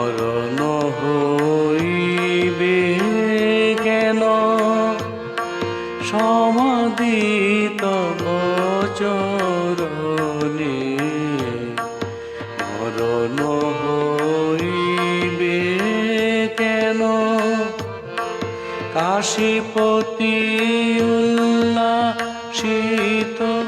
মরণ হইবে কেন? সমাদিত চরণে মরণ হইবে কেন? কাশীপতি উল্লাসিত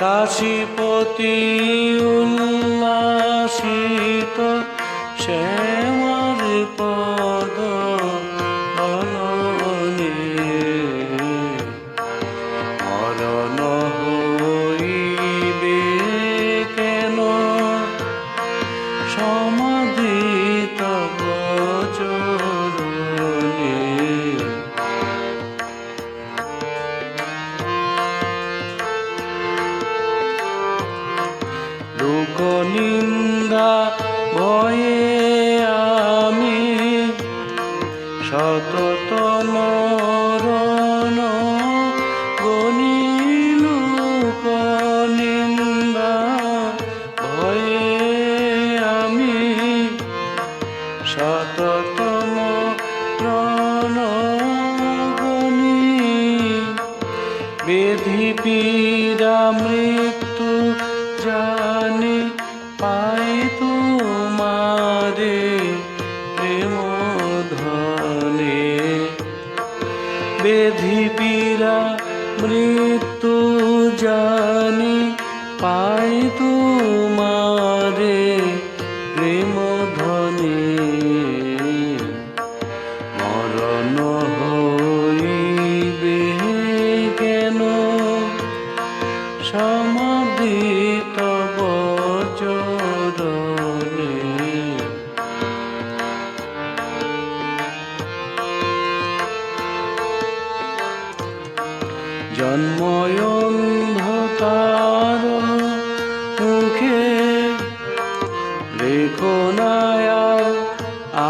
কাশীপতি ভয়ে আমি সতত মরণ গণিল নিন্দা ভয়ে আমি সতত মরণ গণি। বেধি পীড়া মৃত্যু জানি বেধি পীড়া মৃত্যু জানি পাই তোমারে প্রেম ধনে মরণ হইবে কেন? সমাদিত জন্ময়ন্ধকার মুখে রেখো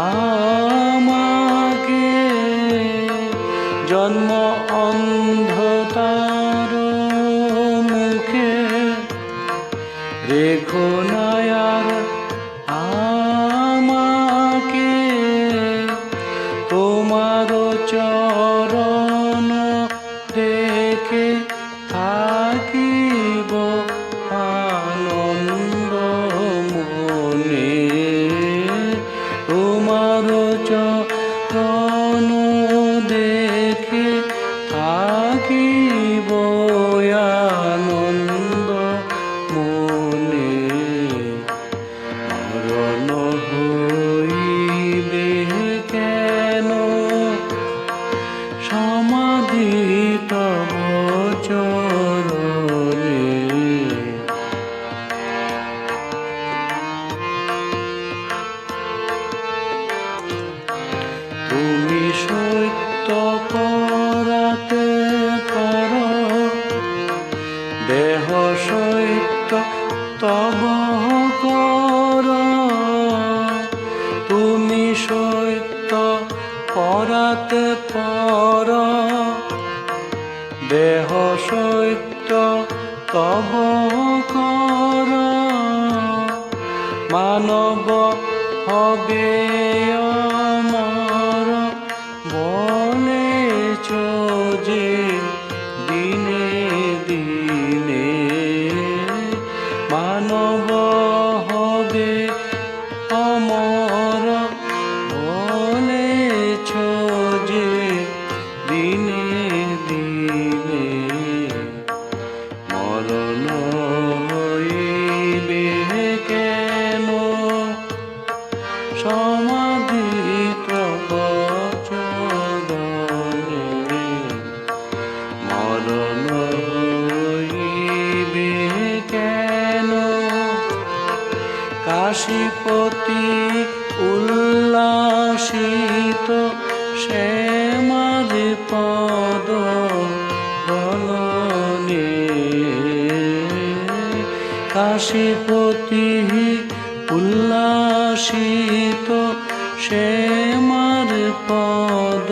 আমাকে। জন্ম অন্ধতার মুখে রেখো নায়ার সমাধিত চরণে তুমি সত্য পরাতে পার দেহ সত্য তব দেহ সত্য তব কর। মানব হবে আমার বলেছ যে দিনে দিনে। মানব কাশীপতি উল্লাসিত শ্যামার পদ বলনে। কাশীপতি উল্লাসিত শ্যামার পদ